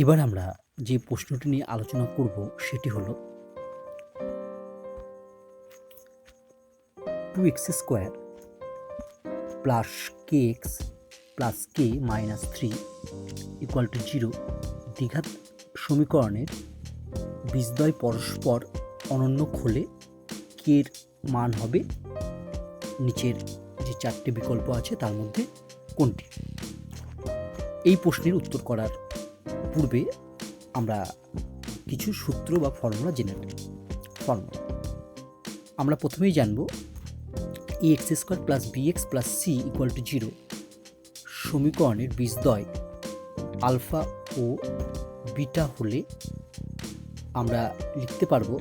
এবার আমরা যে প্রশ্নটি নিয়ে আলোচনা করব সেটি হলো two x square plus k x plus k minus three equal to zero দ্বিঘাত সমীকরণের বীজদ্বয় পরস্পর অনন্য খোলে কের মান হবে নিচের যে চারটি বিকল্প আছে তার মধ্যে কোনটি? এই প্রশ্নের উত্তর করার পূর্বে আমরা কিছু সূত্র বা ফর্মুলা জেনে নেব। ফর্মুলা। আমরা প্রথমেই জানব a x square plus b x plus c equal to zero সমীকরণের বীজদ্বয় আলফা ও বিটা হলে আমরা লিখতে পারব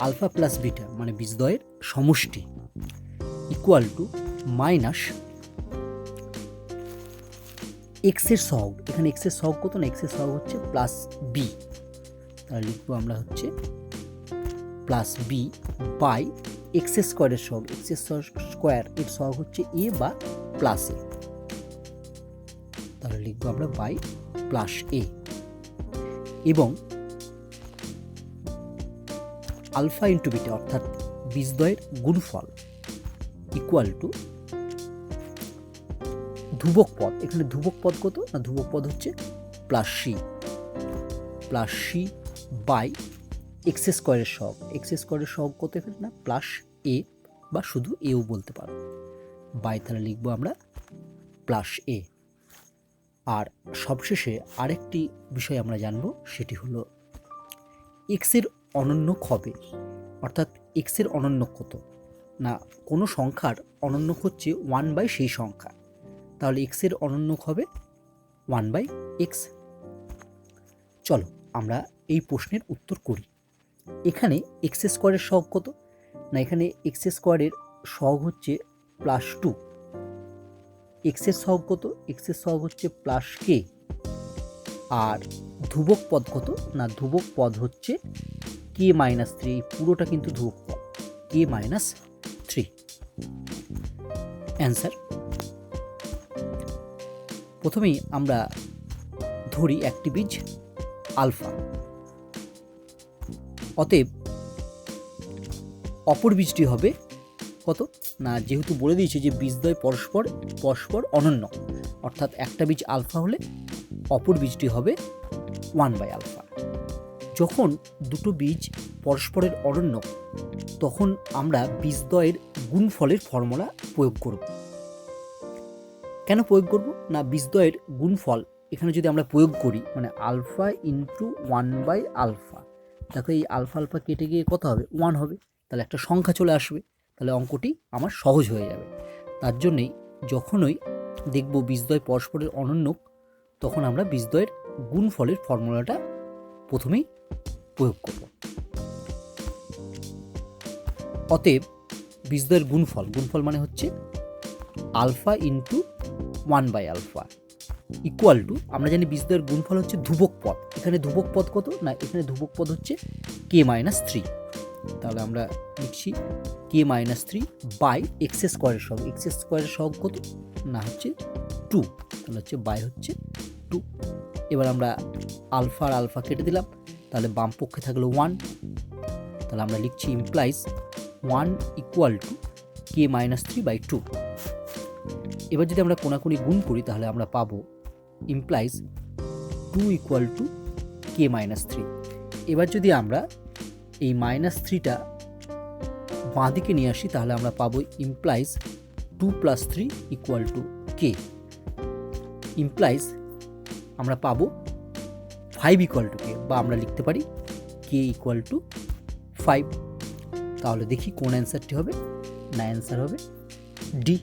আলফা প্লাস বিটা মানে বীজদ্বয়ের সমষ্টি ইকুয়াল টু মাইনাস এক্সের সহগ। এখানে এক্সের সহগ কত না এক্সের সহগ হচ্ছে প্লাস বি তাহলে লিখব আমরা হচ্ছে প্লাস বি বাই এক্স স্কোয়ারের সহগ। এক্স স্কোয়ার এর সহগ হচ্ছে এ বা প্লাস এ তাহলে লিখব আমরা বাই প্লাস এ এবং আলফা ইন্টু বিটা অর্থাৎ বীজদ্বয়ের গুণফল ইকুয়াল টু ধ্রুবক পদ। এখানে ধ্রুবক পদ কত? না, ধ্রুবক পদ হচ্ছে plus c plus c by x স্কোয়ারের সহগ। এক্স স্কোয়ারের সহগ কত এখানে? না প্লাস এ বা শুধু এও বলতে পারো। বাই তাহলে লিখব আমরা প্লাস এ আর সবশেষে আরেকটি বিষয় আমরা জানব, সেটি হলো এক্সের অনন্য হবে অর্থাৎ এক্সের অনন্য কত? না, কোনো সংখ্যার অনন্য হচ্ছে ওয়ান বাই সেই সংখ্যা। তাহলে এক্সের অনন্যক হবে ওয়ান বাই এক্স চলো আমরা এই প্রশ্নের উত্তর করি। এখানে এক্স স্কোয়ারের সহগ কত? না, এখানে এক্স স্কোয়ারের সহগ হচ্ছে প্লাস টু এক্সের সহগ কত? এক্সের সহগ হচ্ছে প্লাস কে আর ধ্রুবক পদ কত? না, ধ্রুবক পদ হচ্ছে কে মাইনাস থ্রি পুরোটা কিন্তু ধ্রুবক পদ। কে মাইনাস থ্রি অ্যান্সার প্রথমেই আমরা ধরি একটি বীজ আলফা। অতএব অপর বীজটি হবে কত? না, যেহেতু বলে দিয়েছে যে বীজদ্বয় পরস্পর পরস্পর অনন্য। অর্থাৎ একটা বীজ আলফা হলে অপর বীজটি হবে ওয়ান বাই আলফা। যখন দুটো বীজ পরস্পরের অনন্য, তখন আমরা বীজদ্বয়ের গুণফলের ফর্মুলা প্রয়োগ করব। কেন প্রয়োগ করব? না বীজদ্বয়ের গুণফল। এখানে যদি আমরা প্রয়োগ করি মানে alpha into one by alpha, দেখো এই আলফা আলফা কেটে গিয়ে কত হবে? ওয়ান হবে। তাহলে একটা সংখ্যা চলে আসবে। তাহলে অঙ্কটি আমার সহজ হয়ে যাবে। তার জন্যেই যখনই দেখব বীজদ্বয় পরস্পরের অনন্য, তখন আমরা বীজদ্বয়ের গুণফলের ফর্মুলাটা প্রথমেই প্রয়োগ করব। অতএব বীজদ্বয়ের গুণফল গুণফল মানে হচ্ছে alpha into one by alpha equal to আমরা জানি বীজদ্বয়ের গুণফল হচ্ছে ধ্রুবক পদ। এখানে ধ্রুবক পদ কত? না, এখানে ধ্রুবক পদ হচ্ছে কে মাইনাস থ্রি তাহলে আমরা লিখছি k minus three by x স্কোয়ারের সহগ। এক্স স্কোয়ারের সহগ কত? না, হচ্ছে টু তাহলে হচ্ছে বাই হচ্ছে টু এবার আমরা আলফা আর আলফা কেটে দিলাম। তাহলে বাম পক্ষে থাকল ওয়ান তাহলে আমরা লিখছি implies one equal to k minus three by two এবার যদি আমরা কোনাকুনি গুণ করি, তাহলে আমরা পাবো implies two equal to k minus three এবার যদি আমরা এই মাইনাস থ্রিটা বাঁ দিকে নিয়ে আসি, তাহলে আমরা পাবো implies two plus three equal to k implies আমরা পাবো ফাইভ ইকুয়াল টু কে বা আমরা লিখতে পারি কে ইকুয়াল টু ফাইভ তাহলে দেখি কোন অ্যান্সারটি হবে, না অ্যান্সার হবে ডি